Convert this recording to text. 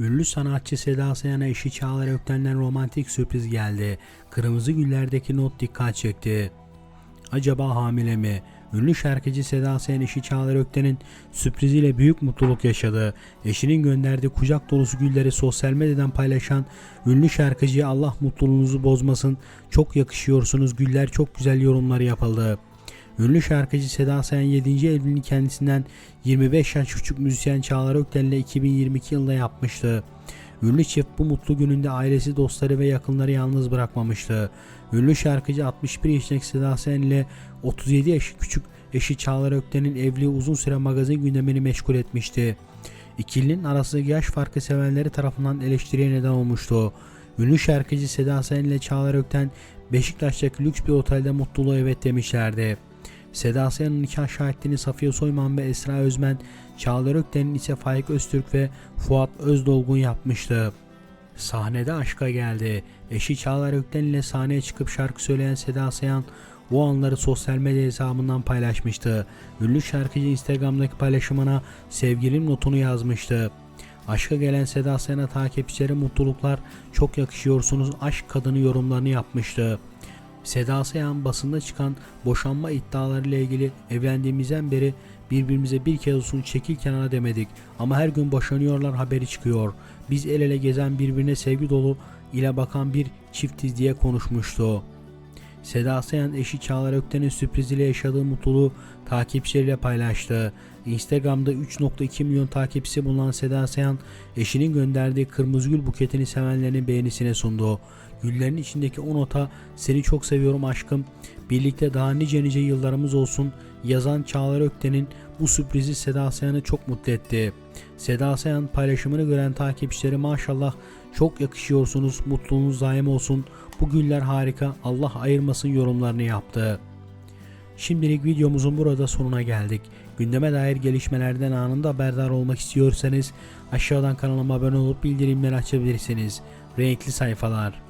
Ünlü sanatçı Seda Sayan'a eşi Çağlar Ökten'den romantik sürpriz geldi. Kırmızı güllerdeki not dikkat çekti. Acaba hamile mi? Ünlü şarkıcı Seda Sayan eşi Çağlar Ökten'in sürpriziyle büyük mutluluk yaşadı. Eşinin gönderdiği kucak dolusu gülleri sosyal medyadan paylaşan ünlü şarkıcıya Allah mutluluğunuzu bozmasın, çok yakışıyorsunuz, güller çok güzel yorumları yapıldı. Ünlü şarkıcı Seda Sayan 7. evliliğini kendisinden 25 yaş küçük müzisyen Çağlar Ökten ile 2022 yılında yapmıştı. Ünlü çift bu mutlu gününde ailesi, dostları ve yakınları yalnız bırakmamıştı. Ünlü şarkıcı 61 yaşındaki Seda Sayan ile 37 yaş küçük eşi Çağlar Ökten'in evliliği uzun süre magazin gündemini meşgul etmişti. İkilinin arasındaki yaş farkı sevenleri tarafından eleştiriye neden olmuştu. Ünlü şarkıcı Seda Sayan ile Çağlar Ökten Beşiktaş'taki lüks bir otelde mutluluğa evet demişlerdi. Seda Sayan'ın nikah şahitliğini Safiye Soyman ve Esra Özmen, Çağlar Ökten'in ise Faik Öztürk ve Fuat Özdolgun yapmıştı. Sahnede aşka geldi. Eşi Çağlar Ökten ile sahneye çıkıp şarkı söyleyen Seda Sayan o anları sosyal medya hesabından paylaşmıştı. Ünlü şarkıcı Instagram'daki paylaşımına sevgilim notunu yazmıştı. Aşka gelen Seda Sayan'a takipçileri mutluluklar çok yakışıyorsunuz aşk kadını yorumlarını yapmıştı. Seda Sayan basında çıkan boşanma iddialarıyla ilgili evlendiğimizden beri birbirimize bir kez olsun çekil kenara demedik ama her gün boşanıyorlar haberi çıkıyor. Biz el ele gezen birbirine sevgi dolu ile bakan bir çiftiz diye konuşmuştu. Seda Sayan eşi Çağlar Ökten'in sürpriziyle yaşadığı mutluluğu takipçileriyle paylaştı. Instagram'da 3.2 milyon takipçisi bulunan Seda Sayan eşinin gönderdiği kırmızı gül buketini sevenlerinin beğenisine sundu. Güllerin içindeki o nota seni çok seviyorum aşkım. Birlikte daha nice nice yıllarımız olsun yazan Çağlar Ökten'in bu sürprizi Seda Sayan'ı çok mutlu etti. Seda Sayan paylaşımını gören takipçileri maşallah çok yakışıyorsunuz mutluluğunuz daim olsun bu güller harika Allah ayırmasın yorumlarını yaptı. Şimdilik videomuzun burada sonuna geldik. Gündeme dair gelişmelerden anında haberdar olmak istiyorsanız aşağıdan kanalıma abone olup bildirimleri açabilirsiniz. Renkli sayfalar.